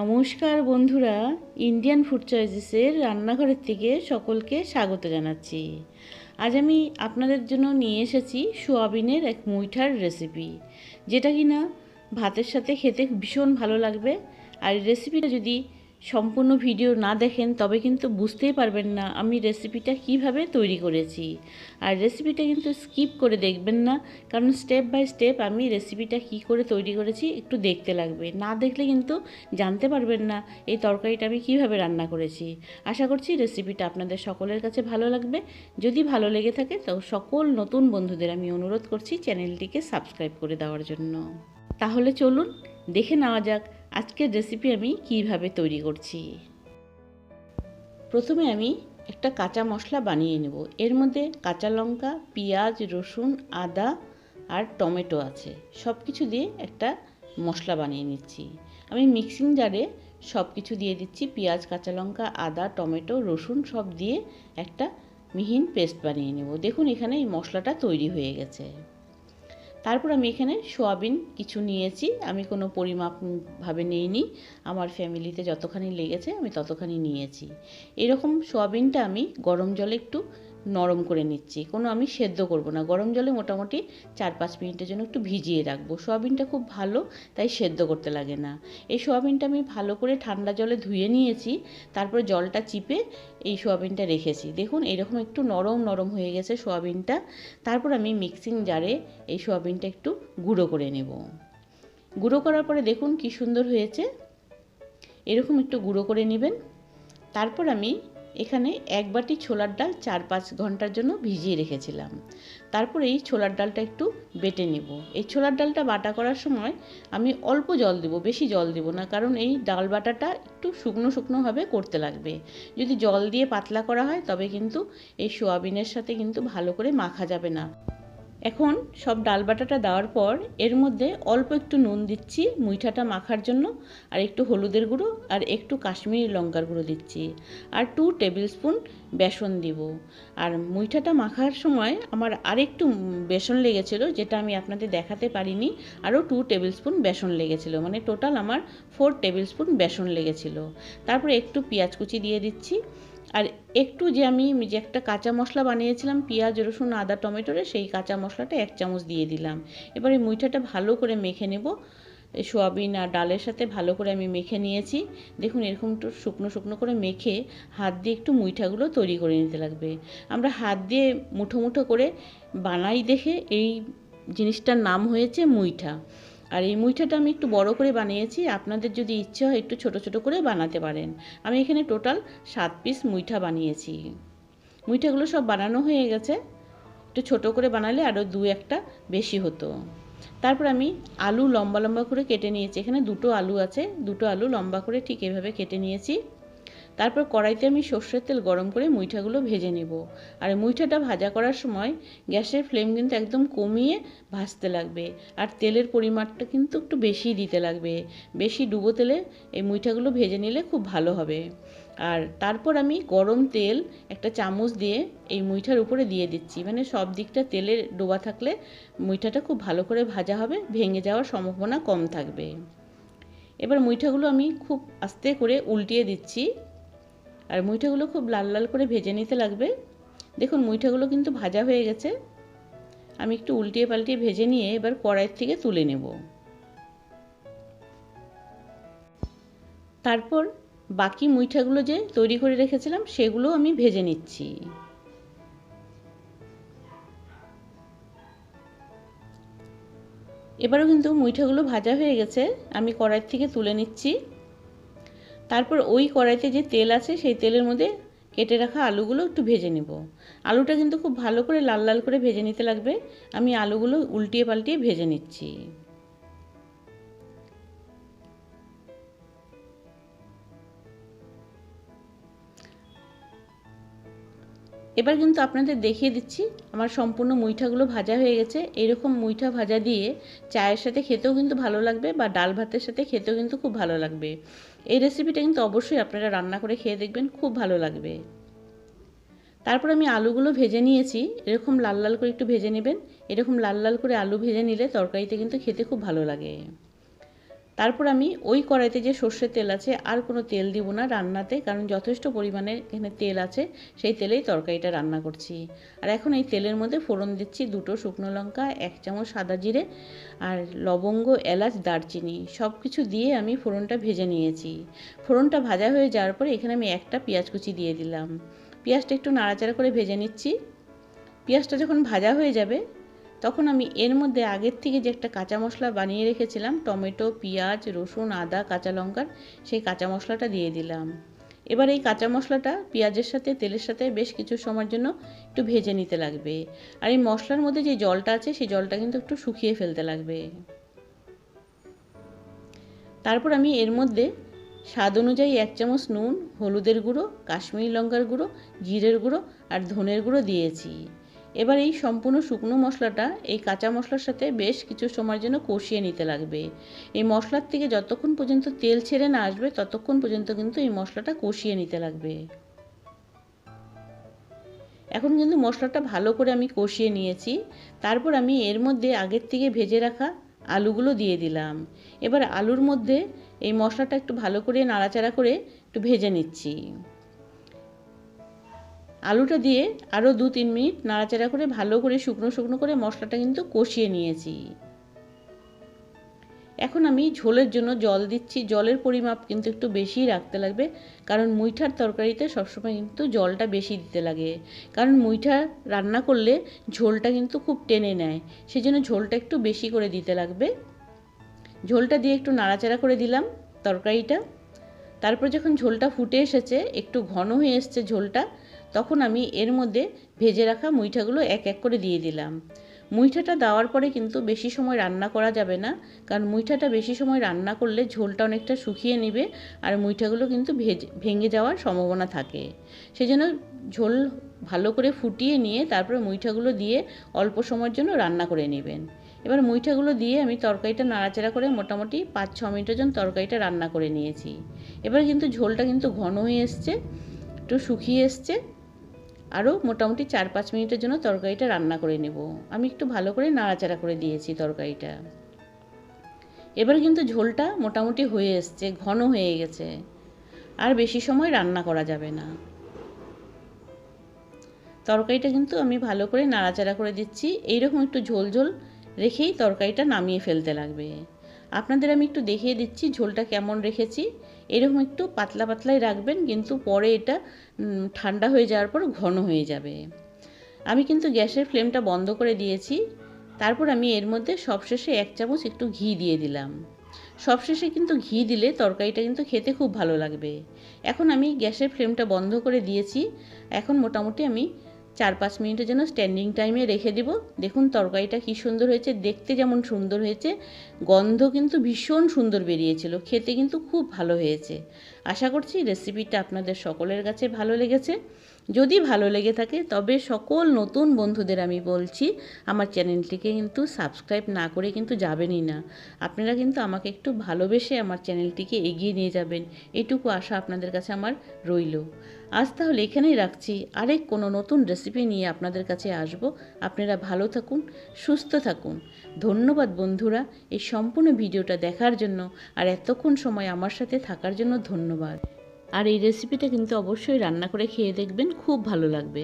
নমস্কার বন্ধুরা Indian food চয়েসেসের রান্নাঘরের থেকে সকলকে স্বাগত জানাচ্ছি। আজ আমি আপনাদের জন্য নিয়ে এসেছি সোয়াবিনের এক মুইঠার রেসিপি যেটা কি না ভাতের সাথে খেতে ভীষণ ভালো লাগবে। আর রেসিপিটা যদি সম্পূর্ণ ভিডিও না দেখেন তবে কিন্তু বুঝতেই পারবেন না আমি রেসিপিটা কীভাবে তৈরি করেছি। আর রেসিপিটা কিন্তু স্কিপ করে দেখবেন না, কারণ স্টেপ বাই স্টেপ আমি রেসিপিটা কি করে তৈরি করেছি একটু দেখতে লাগবে। না দেখলে কিন্তু জানতে পারবেন না এই তরকারিটা আমি কীভাবে রান্না করেছি। আশা করছি রেসিপিটা আপনাদের সকলের কাছে ভালো লাগবে। যদি ভালো লেগে থাকে তো সকল নতুন বন্ধুদের আমি অনুরোধ করছি চ্যানেলটিকে সাবস্ক্রাইব করে দেওয়ার জন্য। তাহলে চলুন দেখে নেওয়া যাক আজকের রেসিপি আমি কীভাবে তৈরি করছি? প্রথমে আমি একটা কাঁচা মশলা বানিয়ে নেব। এর মধ্যে কাঁচা লঙ্কা, পেঁয়াজ, রসুন, আদা আর টমেটো আছে। সব কিছু দিয়ে একটা মশলা বানিয়ে নিচ্ছি। আমি মিক্সিং জারে সব কিছু দিয়ে দিচ্ছি। পেঁয়াজ, কাঁচা লঙ্কা, আদা, টমেটো, রসুন সব দিয়ে একটা মিহিন পেস্ট বানিয়ে নেব। দেখুন এখানে এই মশলাটা তৈরি হয়ে গেছে। তারপর আমি এখানে সোয়াবিন কিছু নিয়েছি। আমি কোনো পরিমাপভাবে নিইনি। আমার ফ্যামিলিতে যতখানি লেগেছে আমি ততখানি নিয়েছি। এরকম সোয়াবিনটা আমি গরম জলে একটু নরম করে নিচ্ছি। কোনো আমি সেদ্ধ করব না। গরম জলে মোটামুটি চার পাঁচ মিনিটের জন্য একটু ভিজিয়ে রাখব। সোয়াবিনটা খুব ভালো, তাই সেদ্ধ করতে লাগে না। এই সোয়াবিনটা আমি ভালো করে ঠান্ডা জলে ধুয়ে নিয়েছি, তারপরে জলটা চিপে এই সোয়াবিনটা রেখেছি। দেখুন, এরকম একটু নরম নরম হয়ে গেছে সোয়াবিনটা। তারপর আমি মিক্সিং জারে এই সোয়াবিনটা একটু গুঁড়ো করে নেব। গুঁড়ো করার পরে দেখুন কি সুন্দর হয়েছে। এরকম একটু গুঁড়ো করে নেবেন। তারপর আমি এখানে এক বাটি ছোলার ডাল চার পাঁচ ঘণ্টার জন্য ভিজিয়ে রেখেছিলাম। তারপরে এই ছোলার ডালটা একটু বেটে নেব। এই ছোলার ডালটা বাটা করার সময় আমি অল্প জল দেব, বেশি জল দেব না, কারণ এই ডাল বাটাটা একটু শুকনো শুকনোভাবে করতে লাগবে। যদি জল দিয়ে পাতলা করা হয়, তবে কিন্তু এই সোয়াবিনের সাথে কিন্তু ভালো করে মাখা যাবে না। এখন সব ডাল বাটাটা দেওয়ার পর এর মধ্যে অল্প একটু নুন দিচ্ছি, মুইঠাটা মাখার জন্য, আর একটু হলুদের গুঁড়ো, আর একটু কাশ্মীরি লঙ্কার গুঁড়ো দিচ্ছি, আর টু টেবিল স্পুন বেসন দিব। আর মুইঠাটা মাখার সময় আমার আরেকটু বেসন লেগেছিলো, যেটা আমি আপনাদের দেখাতে পারিনি, আরও টু টেবিল স্পুন বেসন লেগেছিলো মানে টোটাল আমার ফোর টেবিল স্পুন বেসন লেগেছিলো। তারপরে একটু পেঁয়াজ কুচি দিয়ে দিচ্ছি আর একটু যে আমি যে একটা কাঁচা মশলা বানিয়েছিলাম, পেঁয়াজ, রসুন, আদা, টমেটোরে, সেই কাঁচা মশলাটা এক চামচ দিয়ে দিলাম। এবারে মুইঠাটা ভালো করে মেখে নেব। সোয়াবিন আর ডালের সাথে ভালো করে আমি মেখে নিয়েছি। দেখুন, এরকম একটু শুকনো শুকনো করে মেখে হাত দিয়ে একটু মুইঠাগুলো তৈরি করে নিতে লাগবে। আমরা হাত দিয়ে মুঠো মুঠো করে বানাই দেখে এই জিনিসটার নাম হয়েছে মুইঠা। আর এই মুইঠাটা আমি একটু বড় করে বানিয়েছি। আপনাদের যদি ইচ্ছে হয় একটু ছোট ছোট করে বানাতে পারেন। আমি এখানে টোটাল সাত পিস মুইঠা বানিয়েছি। মুইঠাগুলো সব বানানো হয়ে গেছে। একটু ছোট করে বানালে আরও দু একটা বেশি হতো। তারপর আমি আলু লম্বা লম্বা করে কেটে নিয়েছি। এখানে দুটো আলু আছে। দুটো আলু লম্বা করে ঠিক এভাবে কেটে নিয়েছি। তারপর কড়াইতে আমি সর্ষের তেল গরম করে মুইঠাগুলো ভেজে নেব। আর মুইঠাটা ভাজা করার সময় গ্যাসের ফ্লেম কিন্তু একদম কমিয়ে ভাজতে লাগবে। আর তেলের পরিমাণটা কিন্তু একটু বেশি দিতে লাগবে। বেশি ডুবো তেলে এই মুইঠাগুলো ভেজে নিলে খুব ভালো হবে। আর তারপর আমি গরম তেল একটা চামচ দিয়ে এই মুইঠার উপরে দিয়ে দিচ্ছি। মানে সব দিকটা তেলে ডোবা থাকলে মুইঠাটা খুব ভালো করে ভাজা হবে, ভেঙে যাওয়ার সম্ভাবনা কম থাকবে। এবার মুইঠাগুলো আমি খুব আস্তে করে উল্টিয়ে দিচ্ছি। আর মুইঠাগুলো খুব লাল লাল করে ভেজে নিতে লাগবে। দেখুন, মুইঠাগুলো কিন্তু ভাজা হয়ে গেছে। আমি একটু উল্টিয়ে পাল্টিয়ে ভেজে নিয়ে এবার কড়াইয়ের থেকে তুলে নেব। তারপর বাকি মুইঠাগুলো যে তৈরি করে রেখেছিলাম, সেগুলো আমি ভেজে নিচ্ছি। এবারও কিন্তু মুইঠাগুলো ভাজা হয়ে গেছে। আমি কড়াই থেকে তুলে নিচ্ছি। তারপর ওই কড়াইতে যে তেল আছে সেই তেলের মধ্যে কেটে রাখা আলুগুলো একটু ভেজে নেব। আলুটা কিন্তু খুব ভালো করে লাল লাল করে ভেজে নিতে লাগবে। আমি আলুগুলো উল্টিয়ে পাল্টিয়ে ভেজে নিচ্ছি। এবার কিন্তু আপনাদের দেখিয়ে দিচ্ছি, আমার সম্পূর্ণ মুইঠাগুলো ভাজা হয়ে গেছে। এরকম মুইঠা ভাজা দিয়ে চায়ের সাথে খেতেও কিন্তু ভালো লাগবে বা ডাল ভাতের সাথে খেতেও কিন্তু খুব ভালো লাগবে। এই রেসিপিটা কিন্তু অবশ্যই আপনারা রান্না করে খেয়ে দেখবেন, খুব ভালো লাগবে। তারপর আমি আলুগুলো ভেজে নিয়েছি, এরকম লাল লাল করে একটু ভেজে নেবেন। এরকম লাল লাল করে আলু ভেজে নিলে তরকারিতে কিন্তু খেতে খুব ভালো লাগে। তারপর আমি ওই কড়াইতে যে সর্ষের তেল আছে, আর কোনো তেল দিব না রান্নাতে, কারণ যথেষ্ট পরিমাণে এখানে তেল আছে, সেই তেলেই তরকারিটা রান্না করছি। আর এখন এই তেলের মধ্যে ফোড়ন দিচ্ছি দুটো শুকনো লঙ্কা, এক চামচ সাদা জিরে, আর লবঙ্গ, এলাচ, দারচিনি সব কিছু দিয়ে আমি ফোড়নটা ভেজে নিয়েছি। ফোড়নটা ভাজা হয়ে যাওয়ার পরে এখানে আমি একটা পেঁয়াজ কুচি দিয়ে দিলাম। পেঁয়াজটা একটু নাড়াচাড়া করে ভেজে নিচ্ছি। পেঁয়াজটা যখন ভাজা হয়ে যাবে তখন আমি এর মধ্যে আগের থেকে যে একটা কাঁচা মশলা বানিয়ে রেখেছিলাম, টমেটো, পেঁয়াজ, রসুন, আদা, কাঁচা লঙ্কার, সেই কাঁচা মশলাটা দিয়ে দিলাম। এবার এই কাঁচা মশলাটা পেঁয়াজের সাথে, তেলের সাথে বেশ কিছু সময়ের জন্য একটু ভেজে নিতে লাগবে। আর এই মশলার মধ্যে যে জলটা আছে, সেই জলটা কিন্তু একটু শুকিয়ে ফেলতে লাগবে। তারপর আমি এর মধ্যে স্বাদ অনুযায়ী এক চামচ নুন, হলুদের গুঁড়ো, কাশ্মীরি লঙ্কার গুঁড়ো, জিরের গুঁড়ো আর ধনের গুঁড়ো দিয়েছি। এবার এই সম্পূর্ণ শুকনো মশলাটা এই কাঁচা মশলার সাথে বেশ কিছু সময়ের জন্য কষিয়ে নিতে লাগবে। এই মশলার থেকে যতক্ষণ পর্যন্ত তেল ছেড়ে না আসবে, ততক্ষণ পর্যন্ত কিন্তু এই মশলাটা কষিয়ে নিতে লাগবে। এখন কিন্তু মশলাটা ভালো করে আমি কষিয়ে নিয়েছি। তারপর আমি এর মধ্যে আগের থেকে ভেজে রাখা আলুগুলো দিয়ে দিলাম। এবার আলুর মধ্যে এই মশলাটা একটু ভালো করে নাড়াচাড়া করে একটু ভেজে নিচ্ছি। আলুটা দিয়ে আরও দু তিন মিনিট নাড়াচাড়া করে ভালো করে শুকনো শুকনো করে মশলাটা কিন্তু কষিয়ে নিয়েছি। এখন আমি ঝোলের জন্য জল দিচ্ছি। জলের পরিমাপ কিন্তু একটু বেশিই রাখতে লাগবে, কারণ মুইঠার তরকারিতে সবসময় কিন্তু জলটা বেশি দিতে লাগে। কারণ মুইঠা রান্না করলে ঝোলটা কিন্তু খুব টেনে নেয় সেই জন্য ঝোলটা একটু বেশি করে দিতে লাগবে। ঝোলটা দিয়ে একটু নাড়াচাড়া করে দিলাম তরকারিটা। তারপর যখন ঝোলটা ফুটে এসেছে, একটু ঘন হয়ে এসছে ঝোলটা তখন আমি এর মধ্যে ভেজে রাখা মুইঠাগুলো এক এক করে দিয়ে দিলাম। মুইঠাটা দেওয়ার পরে কিন্তু বেশি সময় রান্না করা যাবে না, কারণ মুইঠাটা বেশি সময় রান্না করলে ঝোলটা অনেকটা শুকিয়ে নেবে আর মুইঠাগুলো কিন্তু ভেজে, ভেঙে যাওয়ার সম্ভাবনা থাকে। সেই জন্য ঝোল ভালো করে ফুটিয়ে নিয়ে তারপরে মুইঠাগুলো দিয়ে অল্প সময়ের জন্য রান্না করে নেবেন। এবার মুইঠাগুলো দিয়ে আমি তরকারিটা নাড়াচাড়া করে মোটামুটি পাঁচ ছ মিনিটের জন্য তরকারিটা রান্না করে নিয়েছি। এবার কিন্তু ঝোলটা কিন্তু ঘন হয়ে এসছে, একটু শুকিয়ে এসছে আরও মোটামুটি চার পাঁচ মিনিটের জন্য তরকারিটা রান্না করে নেব। আমি একটু ভালো করে নাড়াচাড়া করে দিয়েছি তরকারিটা। এবার কিন্তু ঝোলটা মোটামুটি হয়ে এসছে, ঘন হয়ে গেছে। আর বেশি সময় রান্না করা যাবে না। তরকারিটা কিন্তু আমি ভালো করে নাড়াচাড়া করে দিচ্ছি। এইরকম একটু ঝোল ঝোল রেখেই তরকারিটা নামিয়ে ফেলতে লাগবে। আপনাদের আমি একটু দেখিয়ে দিচ্ছি ঝোলটা কেমন রেখেছি। এরকম একটু পাতলা পাতলাই রাখবেন, কিন্তু পরে এটা ঠান্ডা হয়ে যাওয়ার পর ঘন হয়ে যাবে। আমি কিন্তু গ্যাসের ফ্লেমটা বন্ধ করে দিয়েছি। তারপর আমি এর মধ্যে সবশেষে এক চামচ একটু ঘি দিয়ে দিলাম। সবশেষে কিন্তু ঘি দিলে তরকারিটা কিন্তু খেতে খুব ভালো লাগবে। এখন আমি গ্যাসের ফ্লেমটা বন্ধ করে দিয়েছি। এখন মোটামুটি আমি চার পাঁচ মিনিটের জন্য স্ট্যান্ডিং টাইমে রেখে দিব। দেখুন তরকারিটা কি সুন্দর হয়েছে, দেখতে যেমন সুন্দর হয়েছে, গন্ধ কিন্তু ভীষণ সুন্দর বেরিয়েছিল, খেতে কিন্তু খুব ভালো হয়েছে। আশা করছি রেসিপিটা আপনাদের সকলের কাছে ভালো লেগেছে। যদি ভালো লেগে থাকে, তবে সকল নতুন বন্ধুদের আমি বলছি, আমার চ্যানেলটিকে কিন্তু সাবস্ক্রাইব না করে কিন্তু যাবেনই না। আপনারা কিন্তু আমাকে একটু ভালোবেসে আমার চ্যানেলটিকে এগিয়ে নিয়ে যাবেন, এটুকু আশা আপনাদের কাছে আমার রইল। আজ তাহলে এখানেই রাখছি। আরেক কোনো নতুন রেসিপি নিয়ে আপনাদের কাছে আসব। আপনারা ভালো থাকুন, সুস্থ থাকুন। ধন্যবাদ বন্ধুরা, এই সম্পূর্ণ ভিডিওটা দেখার জন্য, আর এতক্ষণ সময় আমার সাথে থাকার জন্য ধন্যবাদ। আর এই রেসিপিটা কিন্তু অবশ্যই রান্না করে খেয়ে দেখবেন খুব ভালো লাগবে।